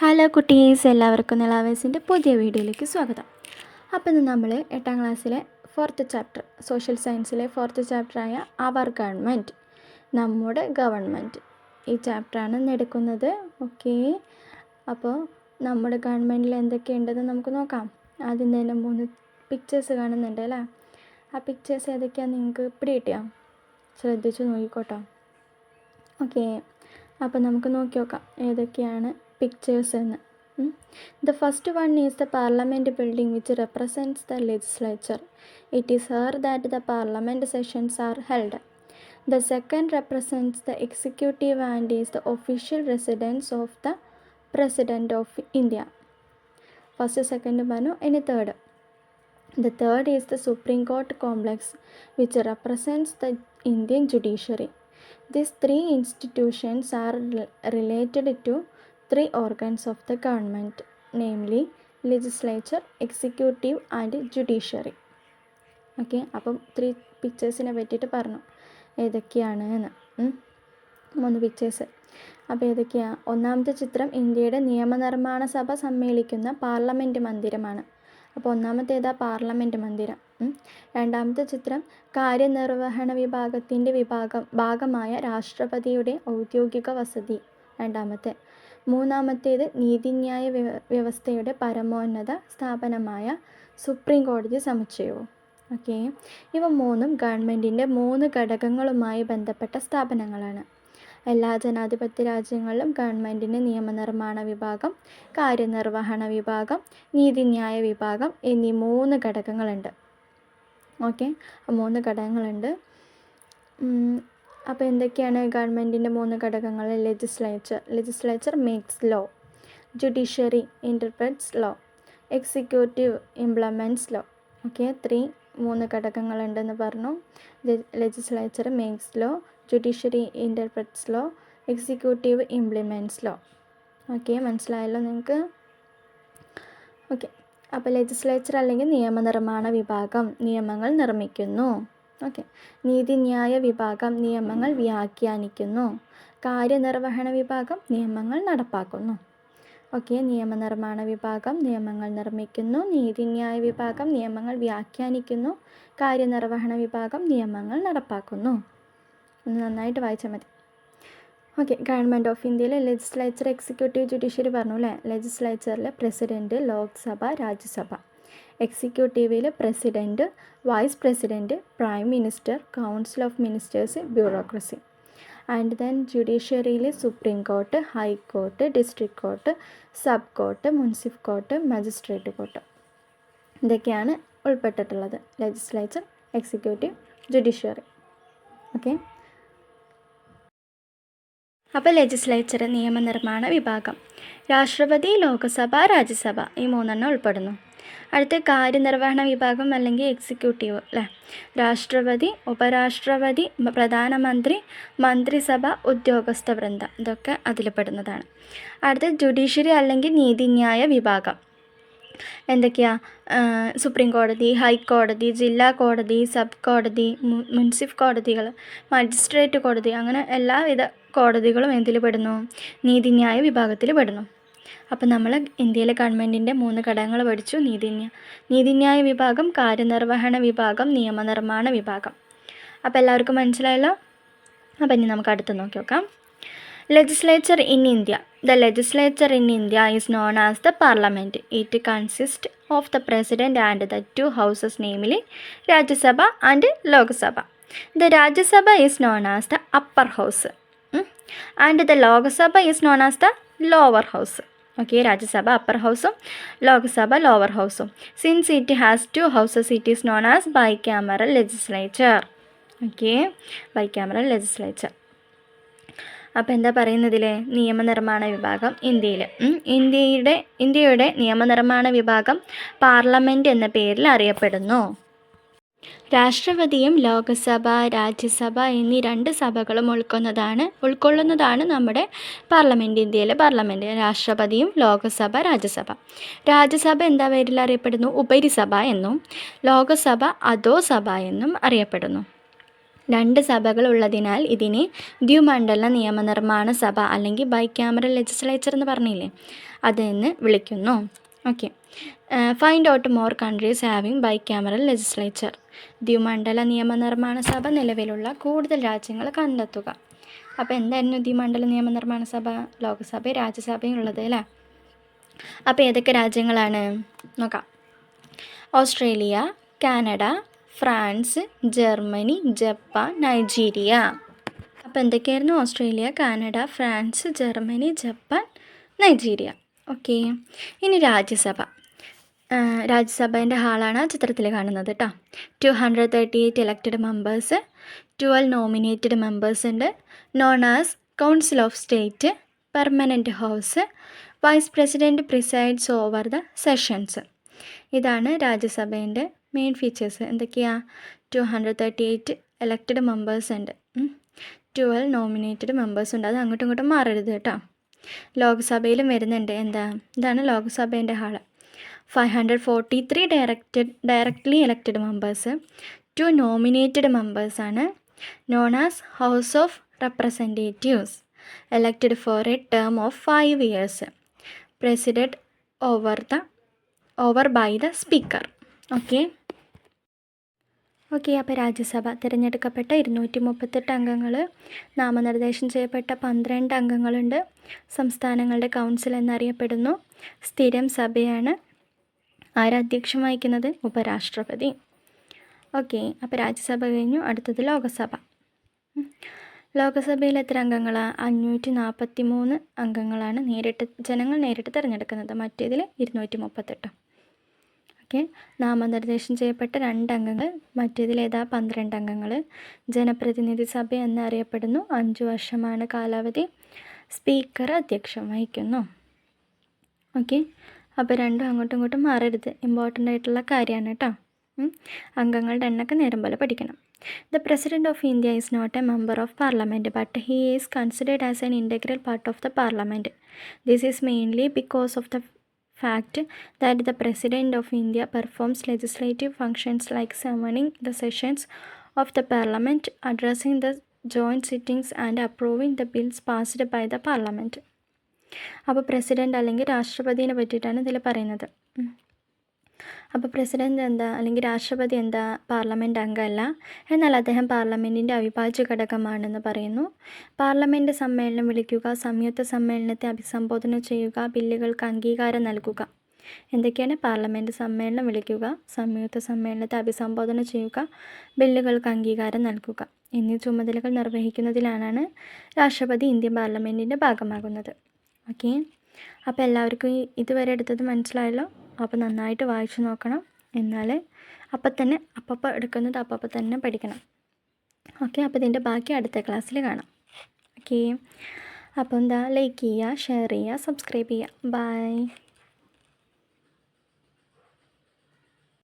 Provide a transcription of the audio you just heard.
Hello കുട്ടീസ് എല്ലാവർക്കും നിലാവേസിന്റെ പുതിയ വീഡിയോയിലേക്ക് സ്വാഗതം. അപ്പോൾ ഇന്ന് നമ്മൾ എട്ടാം ക്ലാസ്സിലെ ഫോർത്ത് ചാപ്റ്റർ സോഷ്യൽ സയൻസിലെ ഫോർത്ത് ചാപ്റ്ററായ അവർ ഗവൺമെന്റ് നമ്മുടെ ഗവൺമെന്റ് ഈ ചാപ്റ്ററാണ് ഇന്ന് എടുക്കുന്നത്. ഓക്കെ അപ്പോൾ നമ്മുടെ ഗവൺമെന്റിൽ എന്തൊക്കെയുണ്ടെന്ന് നമുക്ക് നോക്കാം. ആദ്യം തന്നെ മൂന്ന് പിക്ചേഴ്സ് കാണുന്നുണ്ട് അല്ലേ? ആ പിക്ചേഴ്സ് ഏതൊക്കെയാണ് നിങ്ങൾക്ക് പിടി കിട്ടിയോ? ശ്രദ്ധിച്ച് നോക്കിക്കോട്ടോ. ഓക്കെ അപ്പോൾ നമുക്ക് നോക്കി നോക്കാം. ഏതൊക്കെയാണ് പിക്ചേഴ്സ് എന്ന് the first one is the parliament building which represents the legislature it is here that the parliament sessions are held the second represents the executive and is the official residence of the president of India first second പറഞ്ഞു ഇനി third The third is the Supreme Court complex, which represents the Indian judiciary. These three institutions are rel- related to three organs of the government namely legislature executive and judiciary okay അപ്പം three പിക്ചേഴ്സിനെ പറ്റിയിട്ട് പറഞ്ഞു. ഏതൊക്കെയാണ് എന്ന്. മൂന്ന് pictures അപ്പോൾ ഏതൊക്കെയാണ് ഒന്നാമത്തെ ചിത്രം ഇന്ത്യയുടെ നിയമനിർമ്മാണ സഭ സമ്മേളിക്കുന്ന പാർലമെന്റ് മന്ദിരമാണ്. അപ്പോൾ ഒന്നാമത്തേതാ പാർലമെന്റ് മന്ദിരം. രണ്ടാമത്തെ ചിത്രം കാര്യനിർവഹണ വിഭാഗത്തിന്റെ വിഭാഗം ഭാഗമായ രാഷ്ട്രപതിയുടെ ഔദ്യോഗിക വസതി. രണ്ടാമത്തെ മൂന്നാമത്തേത് നീതിന്യായ വ്യവ വ്യവസ്ഥയുടെ പരമോന്നത സ്ഥാപനമായ സുപ്രീം കോടതി സമുച്ചയവും. ഓക്കെ ഇവ മൂന്നും ഗവൺമെന്റിന്റെ മൂന്ന് ഘടകങ്ങളുമായി ബന്ധപ്പെട്ട സ്ഥാപനങ്ങളാണ്. എല്ലാ ജനാധിപത്യ രാജ്യങ്ങളിലും ഗവൺമെന്റിന്റെ നിയമനിർമ്മാണ വിഭാഗം കാര്യനിർവഹണ വിഭാഗം നീതിന്യായ വിഭാഗം എന്നീ മൂന്ന് ഘടകങ്ങളുണ്ട്. ഓക്കെ മൂന്ന് ഘടകങ്ങളുണ്ട്. അപ്പോൾ എന്തൊക്കെയാണ് ഗവൺമെന്റിന്റെ മൂന്ന് ഘടകങ്ങൾ? Legislature legislature makes law judiciary interprets law executive implements law okay three മൂന്ന് ഘടകങ്ങളുണ്ടെന്ന് പറഞ്ഞു. Legislature makes law judiciary interprets law executive implements law okay മനസ്സിലായല്ലോ നിങ്ങൾക്ക്? ഓക്കെ അപ്പോൾ ലെജിസ്ലേച്ചർ അല്ലെങ്കിൽ നിയമനിർമ്മാണ വിഭാഗം നിയമങ്ങൾ നിർമ്മിക്കുന്നു. ഓക്കെ നീതിന്യായ വിഭാഗം നിയമങ്ങൾ വ്യാഖ്യാനിക്കുന്നു. കാര്യനിർവഹണ വിഭാഗം നിയമങ്ങൾ നടപ്പാക്കുന്നു. ഓക്കെ നിയമനിർമ്മാണ വിഭാഗം നിയമങ്ങൾ നിർമ്മിക്കുന്നു. നീതിന്യായ വിഭാഗം നിയമങ്ങൾ വ്യാഖ്യാനിക്കുന്നു. കാര്യനിർവഹണ വിഭാഗം നിയമങ്ങൾ നടപ്പാക്കുന്നു. ഒന്ന് നന്നായിട്ട് വായിച്ചാൽ മതി. ഓക്കെ ഗവൺമെന്റ് ഓഫ് ഇന്ത്യയിലെ ലെജിസ്ലേച്ചർ എക്സിക്യൂട്ടീവ് ജുഡീഷ്യറി പറഞ്ഞു അല്ലേ ലെജിസ്ലേച്ചറിലെ president Lok Sabha Rajya Sabha. എക്സിക്യൂട്ടീവിൽ president vice president prime minister council of ministers bureaucracy and then ജുഡീഷ്യറിയിൽ supreme court high court district court sub court munsif court magistrate court ഇതൊക്കെയാണ് ഉൾപ്പെട്ടിട്ടുള്ളത്. ലെജിസ്ലേച്ചർ എക്സിക്യൂട്ടീവ് ജുഡീഷ്യറി ഓക്കെ അപ്പോൾ legislature നിയമനിർമ്മാണ വിഭാഗം. രാഷ്ട്രപതി ലോക്സഭ രാജ്യസഭ ഈ മൂന്നെണ്ണം ഉൾപ്പെടുന്നു. അടുത്ത കാര്യനിർവഹണ വിഭാഗം അല്ലെങ്കിൽ എക്സിക്യൂട്ടീവ് അല്ലേ? രാഷ്ട്രപതി ഉപരാഷ്ട്രപതി പ്രധാനമന്ത്രി മന്ത്രിസഭ ഉദ്യോഗസ്ഥ വൃന്ദം. ഇതൊക്കെ അതിൽ പെടുന്നതാണ് അടുത്ത ജുഡീഷ്യറി അല്ലെങ്കിൽ നീതിന്യായ വിഭാഗം. എന്തൊക്കെയാ? സുപ്രീം കോടതി ഹൈക്കോടതി ജില്ലാ കോടതി സബ് കോടതി മുൻസിഫ് കോടതികൾ മജിസ്ട്രേറ്റ് കോടതി അങ്ങനെ എല്ലാവിധ കോടതികളും എന്തിൽ പെടുന്നു നീതിന്യായ വിഭാഗത്തിൽ പെടുന്നു അപ്പം നമ്മൾ ഇന്ത്യയിലെ ഗവൺമെന്റിന്റെ മൂന്ന് ഘടകങ്ങൾ പഠിച്ചു. നീതിന്യായ നീതിന്യായ വിഭാഗം കാര്യനിർവഹണ വിഭാഗം നിയമനിർമ്മാണ വിഭാഗം. അപ്പോൾ എല്ലാവർക്കും മനസ്സിലായല്ലോ? അപ്പോൾ ഇനി നമുക്ക് അടുത്ത് നോക്കി നോക്കാം. Legislature in India the legislature in India is known as the parliament it consist of the president and the two houses namely Rajya Sabha and Lok Sabha the Rajya Sabha is known as the upper house and the Lok Sabha is known as the lower house okay Rajya Sabha upper ഹൗസും Lok Sabha lower ഹൗസും since it has two houses it is known as bicameral legislature okay bicameral legislature അപ്പോൾ എന്താ പറയുന്നതിൽ നിയമനിർമ്മാണ വിഭാഗം ഇന്ത്യയിൽ ഇന്ത്യയുടെ ഇന്ത്യയുടെ നിയമനിർമ്മാണ വിഭാഗം പാർലമെന്റ് എന്ന പേരിൽ അറിയപ്പെടുന്നു. രാഷ്ട്രപതിയും ലോകസഭ രാജ്യസഭ എന്നീ രണ്ട് സഭകളും ഉൾക്കൊന്നതാണ് ഉൾക്കൊള്ളുന്നതാണ് നമ്മുടെ പാർലമെന്റ് ഇന്ത്യയിലെ പാർലമെന്റ് രാഷ്ട്രപതിയും ലോകസഭ രാജ്യസഭ. രാജ്യസഭ എന്താ പേരിൽ അറിയപ്പെടുന്നു? ഉപരിസഭ എന്നും ലോകസഭ അധോസഭ എന്നും അറിയപ്പെടുന്നു. രണ്ട് സഭകൾ ഉള്ളതിനാൽ ഇതിനെ ദ്വിമണ്ഡല നിയമനിർമ്മാണ സഭ അല്ലെങ്കിൽ ബൈക്യാമറൽ ലെജിസ്ലേച്ചർ എന്ന് പറഞ്ഞില്ലേ? അതെന്ന് വിളിക്കുന്നു. Okay. Find out more countries having bicameral legislature ദ്വിമണ്ഡല നിയമനിർമ്മാണ സഭ നിലവിലുള്ള കൂടുതൽ രാജ്യങ്ങൾ കണ്ടെത്തുക. അപ്പോൾ എന്തായിരുന്നു ദ്വിമണ്ഡല നിയമനിർമ്മാണ സഭ? ലോകസഭയും രാജ്യസഭയും ഉള്ളത് അല്ലേ? അപ്പോൾ ഏതൊക്കെ രാജ്യങ്ങളാണ്? നോക്കാം. Australia Canada France Germany Japan Nigeria. അപ്പോൾ എന്തൊക്കെയായിരുന്നു? Australia Canada France Germany Japan Nigeria. Okay ഇനി രാജ്യസഭ. രാജ്യസഭേന്റെ ഹാളാണ് ചിത്രത്തിൽ കാണുന്നത് കേട്ടോ two hundred thirty eight elected members twelve nominated members ഉണ്ട്. Known as council of state permanent house vice president presides over the sessions ഇതാണ് രാജ്യസഭേന്റെ മെയിൻ ഫീച്ചേഴ്സ് എന്തൊക്കെയാണ് two hundred thirty eight elected members ഉണ്ട് ട്വൽവ് നോമിനേറ്റഡ് മെമ്പേഴ്സ് ഉണ്ട്. അത് അങ്ങോട്ടും ഇങ്ങോട്ടും മാറരുത് കേട്ടോ ലോക്സഭയിലും വരുന്നുണ്ട്. എന്താ? ഇതാണ് ലോക്സഭേന്റെ hall. Five hundred forty three directed directly elected members two nominated മെമ്പേഴ്സാണ് known as house of representatives elected for a term of five years president over the over by the speaker okay okay അപ്പോൾ രാജ്യസഭ തിരഞ്ഞെടുക്കപ്പെട്ട ഇരുന്നൂറ്റി മുപ്പത്തെട്ട് അംഗങ്ങൾ നാമനിർദ്ദേശം ചെയ്യപ്പെട്ട പന്ത്രണ്ട് അംഗങ്ങളുണ്ട്. സംസ്ഥാനങ്ങളുടെ council എന്നറിയപ്പെടുന്നു. സ്ഥിരം സഭയാണ് ആരധ്യക്ഷം വഹിക്കുന്നത് ഉപരാഷ്ട്രപതി. ഓക്കെ അപ്പോൾ രാജ്യസഭ കഴിഞ്ഞു. അടുത്തത് ലോകസഭ. ലോകസഭയിൽ എത്ര അംഗങ്ങളാണ് അഞ്ഞൂറ്റി നാൽപ്പത്തി മൂന്ന് അംഗങ്ങളാണ് നേരിട്ട് ജനങ്ങൾ നേരിട്ട് തിരഞ്ഞെടുക്കുന്നത്. മറ്റേതിൽ ഇരുന്നൂറ്റി മുപ്പത്തെട്ട് ഓക്കെ നാമനിർദ്ദേശം ചെയ്യപ്പെട്ട രണ്ട് അംഗങ്ങൾ മറ്റേതിൽ ഏതാ? പന്ത്രണ്ട് അംഗങ്ങൾ ജനപ്രതിനിധി സഭ എന്നറിയപ്പെടുന്നു. അഞ്ച് വർഷമാണ് കാലാവധി. സ്പീക്കർ അധ്യക്ഷം വഹിക്കുന്നു. ഓക്കെ അപ്പോൾ രണ്ടും അങ്ങോട്ടും ഇങ്ങോട്ടും മാറരുത് ഇമ്പോർട്ടന്റ് ആയിട്ടുള്ള കാര്യമാണ് കേട്ടോ. അംഗങ്ങളുടെ എണ്ണൊക്കെ നേരം പോലെ പഠിക്കണം the president of India is not a member of parliament but he is considered as an integral part of the parliament this is mainly because of the fact that the President of India performs legislative functions like summoning the sessions of the Parliament, addressing the joint sittings, and approving the bills passed by the Parliament. അപ്പോൾ president അല്ലെങ്കിൽ രാഷ്ട്രപതിനെ പറ്റിയിട്ടാണ് ഇതിൽ പറയുന്നത്. അപ്പോൾ president എന്താ അല്ലെങ്കിൽ രാഷ്ട്രപതി എന്താ പാർലമെന്റ് അംഗമല്ല എന്നാൽ അദ്ദേഹം പാർലമെന്റിന്റെ അവിഭാജ്യ ഘടകമാണെന്ന് പറയുന്നു. പാർലമെന്റ് സമ്മേളനം വിളിക്കുക സംയുക്ത സമ്മേളനത്തെ അഭിസംബോധന ചെയ്യുക ബില്ലുകൾക്ക് അംഗീകാരം നൽകുക. എന്തൊക്കെയാണ്? പാർലമെന്റ് സമ്മേളനം വിളിക്കുക സംയുക്ത സമ്മേളനത്തെ അഭിസംബോധന ചെയ്യുക ബില്ലുകൾക്ക് അംഗീകാരം നൽകുക. എന്നീ ചുമതലകൾ നിർവഹിക്കുന്നതിലാണ് രാഷ്ട്രപതി ഇന്ത്യൻ പാർലമെന്റിന്റെ ഭാഗമാകുന്നത്. ഓക്കെ. അപ്പോൾ എല്ലാവർക്കും ഇതുവരെ എടുത്തത് മനസ്സിലായല്ലോ? അപ്പോൾ നന്നായിട്ട് വായിച്ചു നോക്കണം. എന്നാൽ അപ്പം തന്നെ അപ്പപ്പം എടുക്കുന്നത് അപ്പപ്പം തന്നെ പഠിക്കണം. ഓക്കെ അപ്പോൾ ഇതിന്റെ ബാക്കി അടുത്ത ക്ലാസ്സിൽ കാണാം. ഓക്കെ. അപ്പോൾ എന്താ ലൈക്ക് ചെയ്യുക ഷെയർ ചെയ്യുക സബ്സ്ക്രൈബ് ചെയ്യുക. ബൈ